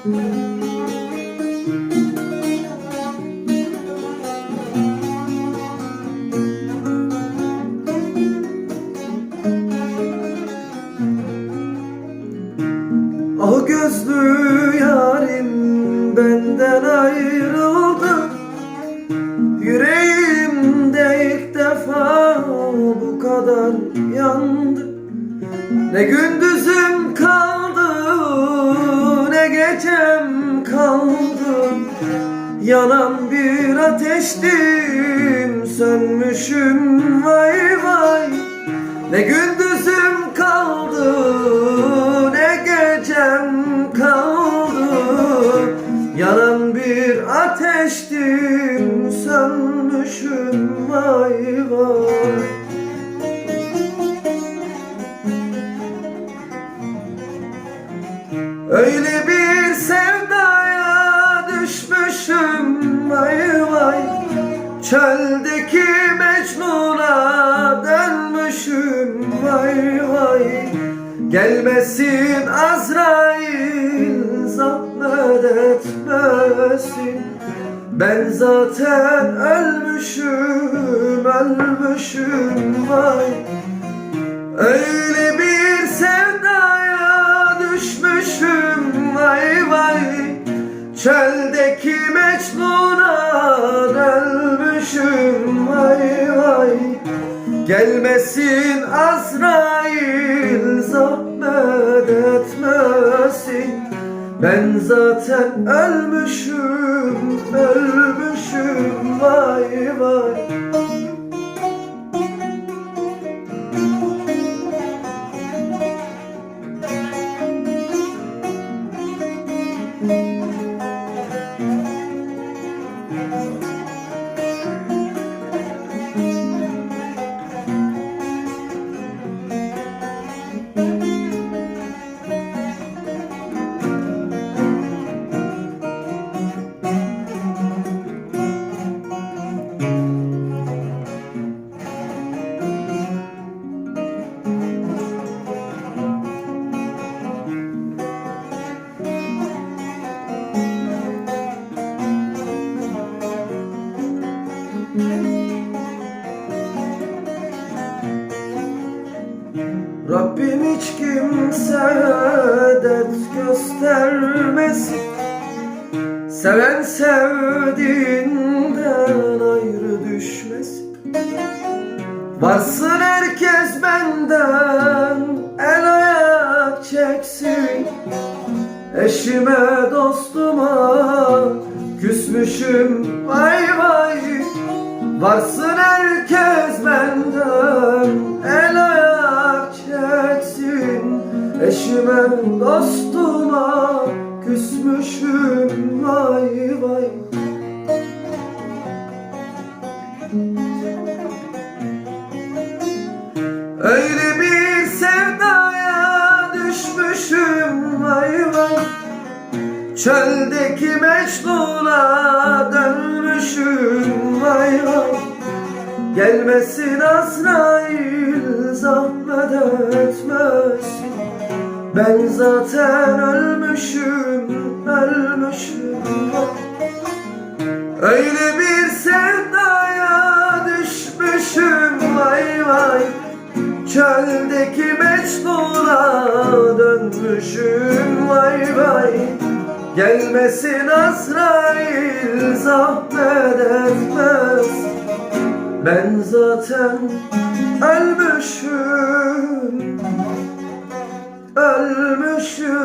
O gözlü yarim benden ayrıldı Yüreğimde ilk defa bu kadar yandı. Ne gündüzüm Yanan bir ateştim sönmüşüm vay vay. Ne gündüzüm kaldı ne gecem kaldı. Yanan bir ateştim sönmüşüm vay vay. Öyle bir Çöldeki Mecnun'a dönmüşüm vay vay. Gelmesin Azrail zahmet etmesin. Ben zaten ölmüşüm ölmüşüm vay. Öyle bir sevdaya düşmüşüm vay vay. Çöldeki Mecnun'a dönmüşüm vay vay. Gelmesin Azrail zahmet etmesin. Ben zaten ölmüşüm, ölmüşüm vay vay Rabbim hiç kimseye dert göstermesin. Seven sevdiğinden ayrı düşmesin. Varsın herkes benden el ayak çeksin. Eşime dostuma küsmüşüm vay vay. Varsın Eşime dostuma küsmüşüm vay vay. Öyle bir sevdaya düşmüşüm vay vay. Çöldeki Mecnun'a dönmüşüm vay vay. Gelmesin Azrail zahmet etmesin Ben zaten ölmüşüm, ölmüşüm. Öyle bir sevdaya düşmüşüm. Vay vay. Çöldeki Mecnun'a dönmüşüm. Vay vay. Gelmesin Azrail zahmet etmez. Ben zaten ölmüşüm Ölmüşüm